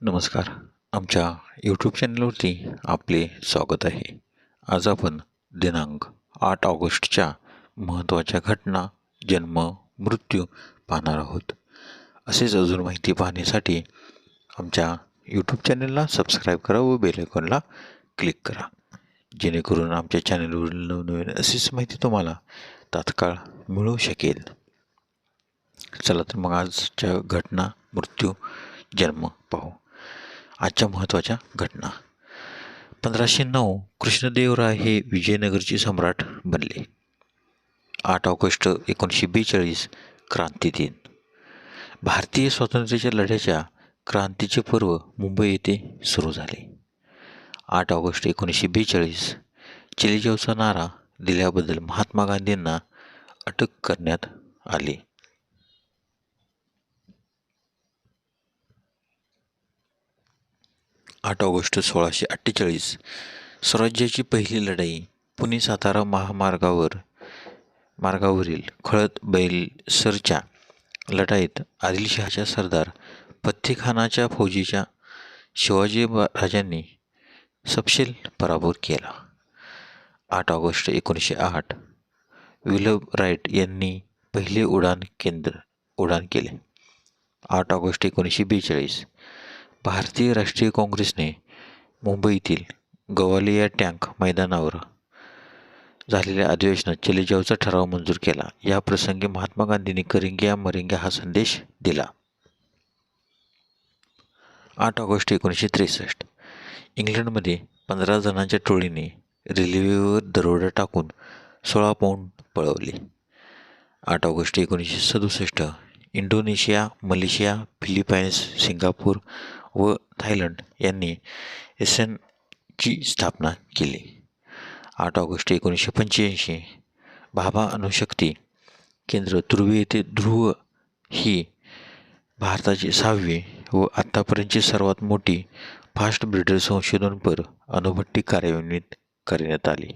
नमस्कार. आमच्या यूट्यूब चॅनलवरती आपले स्वागत आहे. आज आपण दिनांक आठ ऑगस्टच्या महत्त्वाच्या घटना जन्म मृत्यू पाहणार आहोत. असेच अजून माहिती पाहण्यासाठी आमच्या यूट्यूब चॅनलला सबस्क्राईब करा व बेलायकॉनला क्लिक करा. जेणेकरून आमच्या चॅनलवरील नवनवीन अशीच माहिती तुम्हाला तात्काळ मिळू शकेल. चला तर मग आजच्या घटना मृत्यू जन्म पाहू. आजच्या महत्त्वाच्या घटना. पंधराशे नऊ कृष्णदेवराय हे विजयनगरचे सम्राट बनले. आठ ऑगस्ट एकोणीसशे बेचाळीस क्रांती दिन. भारतीय स्वातंत्र्याच्या लढ्याच्या क्रांतीचे पर्व मुंबई येथे सुरू झाले. आठ ऑगस्ट एकोणीसशे बेचाळीस चिलेजावचा नारा दिल्याबद्दल महात्मा गांधींना अटक करण्यात आली. आठ ऑगस्ट सोळाशे अठ्ठेचाळीस. स्वराज्याची पहिली लढाई पुणे सातारा महामार्गावर मार्गावरील खळत बैलसरच्या लढाईत आदिलशहाच्या सरदार पथ्थेखानाच्या फौजीच्या शिवाजी राजांनी सपशेल पराभव केला. आठ ऑगस्ट एकोणीसशे आठ विलब राईट यांनी पहिले उडान केंद्र उडान केले. आठ ऑगस्ट एकोणीसशे बेचाळीस भारतीय राष्ट्रीय काँग्रेसने मुंबईतील गवालिया टँक मैदानावर झालेल्या अधिवेशनात चलेजावचा ठराव मंजूर केला. या प्रसंगी महात्मा गांधींनी करिंग्या मरिंग्या हा संदेश दिला. आठ ऑगस्ट एकोणीसशे त्रेसष्ट. इंग्लंडमध्ये पंधरा जणांच्या टोळीने रेल्वेवर दरोडा टाकून सोळा पाऊंड पळवले. आठ ऑगस्ट एकोणीसशे सदुसष्ट. इंडोनेशिया मलेशिया फिलिपाईन्स सिंगापूर व थायलंड यांनी एस एन ची स्थापना केली. आठ ऑगस्ट एकोणीसशे पंच्याऐंशी भाभा अणुशक्ती केंद्र तुर्वी येथे ध्रुव ही भारताची सहावी व आत्तापर्यंतची सर्वात मोठी फास्ट ब्रिडर संशोधनपर अणुभट्टी कार्यान्वित करण्यात आली.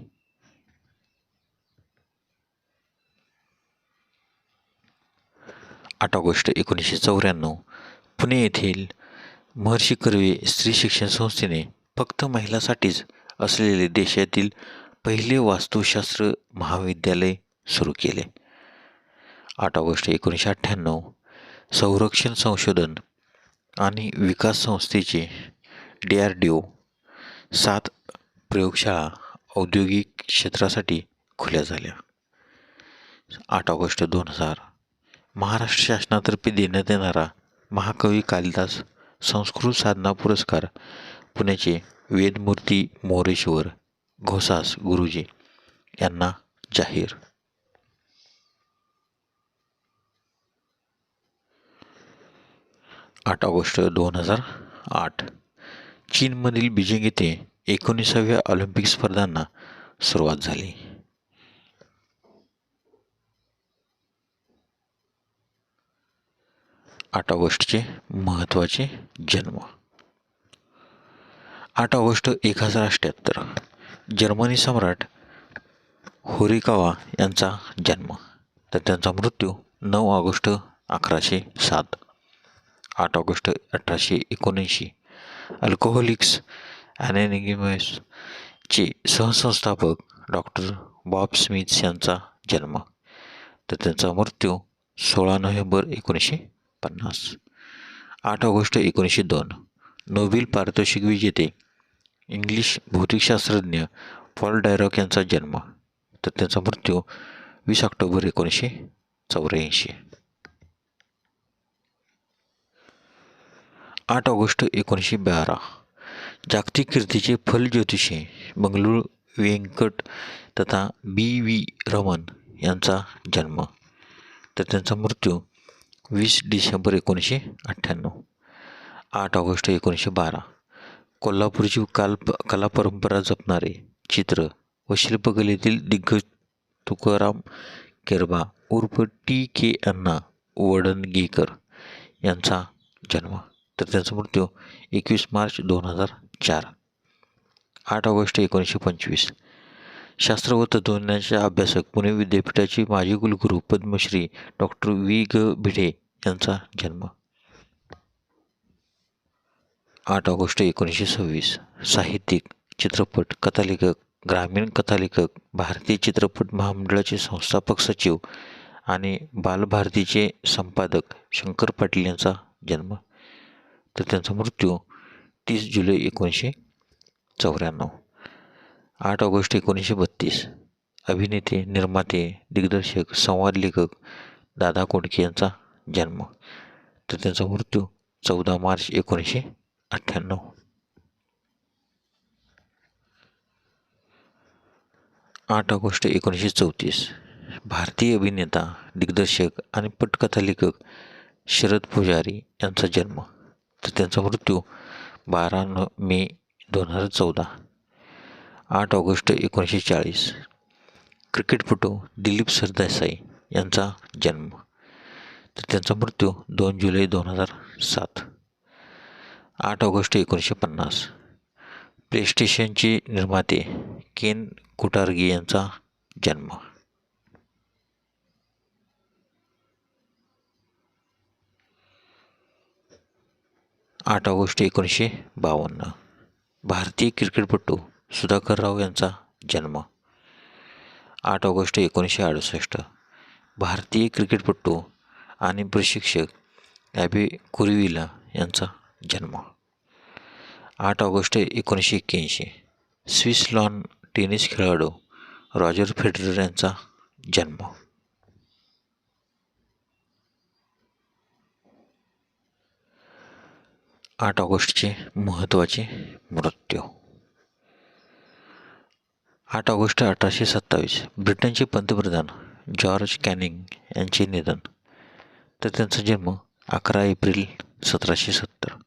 आठ ऑगस्ट एकोणीसशे चौऱ्याण्णव पुणे येथील महर्षी कर्वे स्त्री शिक्षण संस्थेने फक्त महिलांसाठीच असलेले देशातील पहिले वास्तुशास्त्र महाविद्यालय सुरू केले. आठ ऑगस्ट एकोणीसशे अठ्ठ्याण्णव संरक्षण संशोधन आणि विकास संस्थेचे डी आर डी ओ सात प्रयोगशाळा औद्योगिक क्षेत्रासाठी खुल्या झाल्या. आठ ऑगस्ट दोन हजार महाराष्ट्र शासनातर्फे देण्यात येणारा महाकवी कालिदास संस्कृत साधना पुरस्कार पुण्याचे वेदमूर्ती मोरेश्वर घोसास गुरुजी यांना जाहीर. आठ ऑगस्ट दोन हजार आठ चीनमधील बीजिंग येथे एकोणीसाव्या ऑलिम्पिक स्पर्धांना सुरुवात झाली. आठ ऑगस्टचे महत्त्वाचे जन्म. आठ ऑगस्ट एक हजार अठ्ठ्याहत्तर जर्मनी सम्राट होरिकावा यांचा जन्म. तर त्यांचा मृत्यू नऊ ऑगस्ट अकराशे सात. आठ ऑगस्ट अठराशे एकोणऐंशी. अल्कोहोलिक्स ॲनेनिगिमसचे सहसंस्थापक डॉक्टर बॉब स्मिथ यांचा जन्म. तर त्यांचा मृत्यू सोळा नोव्हेंबर एकोणीसशे पन्नास आठ ऑगस्ट एकोणीसशे दोन. नोबेल पारितोषिक विजेते इंग्लिश भौतिकशास्त्रज्ञ पॉल डायरॉक यांचा जन्म. तर त्यांचा मृत्यू वीस ऑक्टोबर एकोणीसशे चौऱ्याऐंशी. आठ ऑगस्ट एकोणीसशे बारा. जागतिक कीर्तीचे फल ज्योतिषी बंगळूर व्यंकट तथा बी व्ही रमन यांचा जन्म. तर त्यांचा मृत्यू वीस डिसेंबर एकोणीसशे अठ्ठ्याण्णव आठ ऑगस्ट एकोणीसशे बारा. कोल्हापूरची काल कला परंपरा जपणारे चित्र व शिल्पकलेतील दिग्गज तुकाराम केरबा उर्फ टी के अण्णा वडणगेकर यांचा जन्म. तर त्यांचा मृत्यू एकवीस मार्च दोन हजार चार आठ ऑगस्ट एकोणीसशे पंचवीस. शास्त्र व तत्वज्ञानाचे अभ्यासक पुणे विद्यापीठाचे माजी कुलगुरू पद्मश्री डॉक्टर वी ग. भिडे यांचा जन्म. आठ ऑगस्ट एकोणीसशे सव्वीस. साहित्यिक चित्रपट कथालेखक ग्रामीण कथालेखक भारतीय चित्रपट महामंडळाचे संस्थापक सचिव आणि बालभारतीचे संपादक शंकर पाटील यांचा जन्म. तर त्यांचा मृत्यू तीस जुलै एकोणीसशे चौऱ्याण्णव. आठ ऑगस्ट एकोणीसशे बत्तीस. अभिनेते निर्माते दिग्दर्शक संवाद लेखक दादा कोंडके यांचा जन्म. तर त्यांचा मृत्यू चौदा मार्च एकोणीसशे अठ्ठ्याण्णव. आठ ऑगस्ट एकोणीसशे चौतीस. भारतीय अभिनेता दिग्दर्शक आणि पटकथा लेखक शरद पुजारी यांचा जन्म. तर त्यांचा मृत्यू बारा न मे दोन हजार चौदा. आठ ऑगस्ट एकोणीसशे चाळीस. क्रिकेटपटू दिलीप सरदेसाई यांचा जन्म. तर त्यांचा मृत्यू दोन जुलै दोन हजार सात. आठ ऑगस्ट एकोणीसशे पन्नास. प्लेस्टेशनचे निर्माते केन कुटारगी यांचा जन्म. आठ ऑगस्ट एकोणीसशे बावन्न. भारतीय क्रिकेटपटू सुधाकरराव यांचा जन्म आठ ऑगस्ट एकोणीसशे अडुसष्ट. भारतीय क्रिकेटपटू आणि प्रशिक्षक ॲबी कुरविला यांचा जन्म आठ ऑगस्ट एकोणीसशे एक्क्याऐंशी. स्विस लॉन टेनिस खेळाडू रॉजर फेडरर यांचा जन्म. आठ ऑगस्टचे महत्त्वाचे मृत्यू. आठ ऑगस्ट अठराशे सत्तावीस. ब्रिटनचे पंतप्रधान जॉर्ज कॅनिंग यांचे निधन. तर त्यांचा जन्म अकरा एप्रिल सतराशे सत्तर.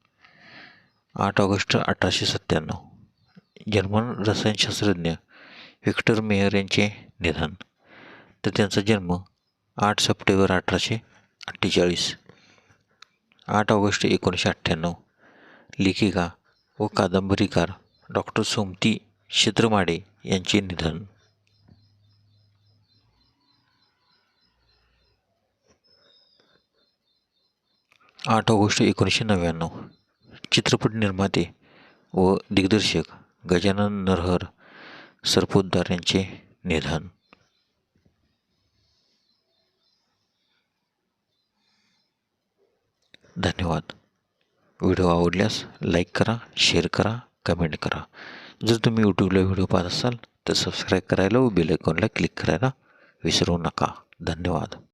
आठ ऑगस्ट अठराशे सत्त्याण्णव. जर्मन रसायनशास्त्रज्ञ व्हिक्टर मेयर यांचे निधन. तर त्यांचा जन्म आठ सप्टेंबर अठराशे अठ्ठेचाळीस. आठ ऑगस्ट एकोणीसशे अठ्ठ्याण्णव. लेखिका व कादंबरीकार डॉक्टर सोमती क्षेत्रमाडे यांचे निधन आठ ऑगस्ट एकोणीसशे नव्याण्णव. चित्रपट निर्माते व दिग्दर्शक गजानन नरहर सरपोतदार यांचे निधन. धन्यवाद. व्हिडिओ आवडल्यास लाईक करा शेअर करा कमेंट करा. जर तुम्ही यूट्यूबला व्हिडिओ पाहत असाल तर सबस्क्राईब करायला व बेल आयकॉनला क्लिक करायला विसरू नका. धन्यवाद.